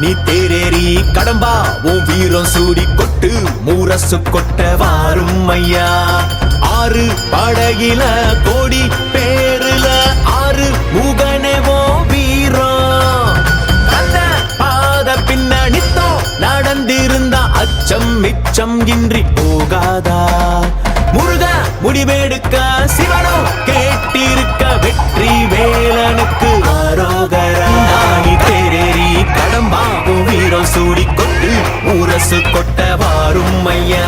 நீ தேரேறி கடம்பா உன் வீரம் சூடி கொட்டு மூரசு கொட்ட வாரும் ஐயா ஆறு படகில கோடி பேருல ஆறு முகனவோ வீரம். அந்த பாத பின்னணித்தோ நடந்திருந்த அச்சம் மிச்சம் இன்றி போகாதா. முருக முடிவெடுக்க சிவா. சூடி கொட்டு ஊரசு கொட்ட வாரும் ஐயா